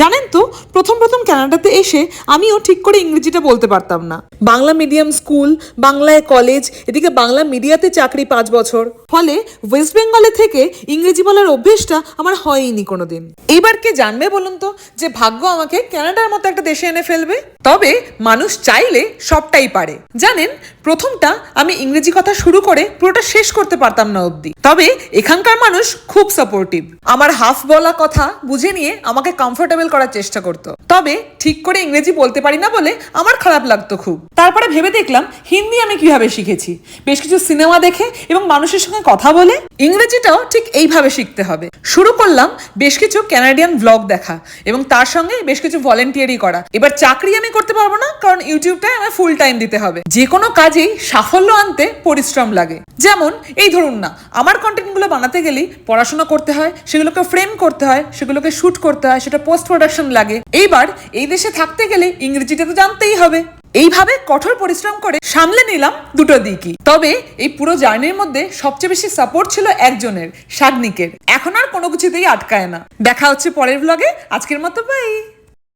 জানেন তো, প্রথম প্রথম কানাডাতে এসে আমিও ঠিক করে ইংরেজিটা বলতে পারতাম না। বাংলা মিডিয়াম স্কুল বাংলায় কলেজ এদিকে বাংলা মিডিয়াতে চাকরি পাঁচ বছর। ফলে ওয়েস্ট বেঙ্গলে থেকে ইংরেজি বলার অভ্যেসটা আমার হয়নি কোনোদিন। এইবার কে জানবে বলুন তো যে ভাগ্য আমাকে কানাডার মতো একটা দেশে এনে ফেলবে? তবে মানুষ চাইলে সবটাই পারে। জানেন, প্রথমটা আমি ইংরেজি কথা শুরু করে পুরোটা শেষ করতে পারতাম না অবধি। তবে এখানকার মানুষ খুব সাপোর্টিভ আমার হাফ বলা কথা বুঝে নিয়ে আমাকে কমফোর্টেবল করার চেষ্টা করতো। তবে ঠিক করে ইংরেজি বলতে পারি না বলে আমার খারাপ লাগতো খুব। তারপরে ভেবে দেখলাম হিন্দি আমি কীভাবে শিখেছি। বেশ কিছু সিনেমা দেখে এবং মানুষের সঙ্গে কথা বলে ইংরেজিটাও ঠিক এইভাবে শিখতে হবে। শুরু করলাম বেশ কিছু ক্যানাডিয়ান ব্লগ দেখা এবং তার সঙ্গে বেশ কিছু ভলেন্টিয়ারি করা। এবার চাকরি আমি করতে পারব না, কারণ ইউটিউবটায় আমার ফুল টাইম দিতে হবে। যে কোনো কাজেই সাফল্য আনতে পরিশ্রম লাগে। যেমন, এই ধরুন না, আমার কন্টেন্টগুলো বানাতে গেলেই পড়াশোনা করতে হয়, সেগুলোকে ফ্রেম করতে হয়, সেগুলোকে শুট করতে হয়, সেটা পোস্ট প্রোডাকশন লাগে। এইবার এই দেশে থাকতে গেলে ইংরেজিটা তো জানতেই হবে। এইভাবে কঠোর পরিশ্রম করে সামলে নিলাম দুটো দিকই। তবে এই পুরো জার্নির মধ্যে সবচেয়ে বেশি সাপোর্ট ছিল একজনের, সাগনিকের। এখন আর কোনো কিছুতেই আটকায় না। দেখা হচ্ছে পরের ব্লগে আজকের মতো বাই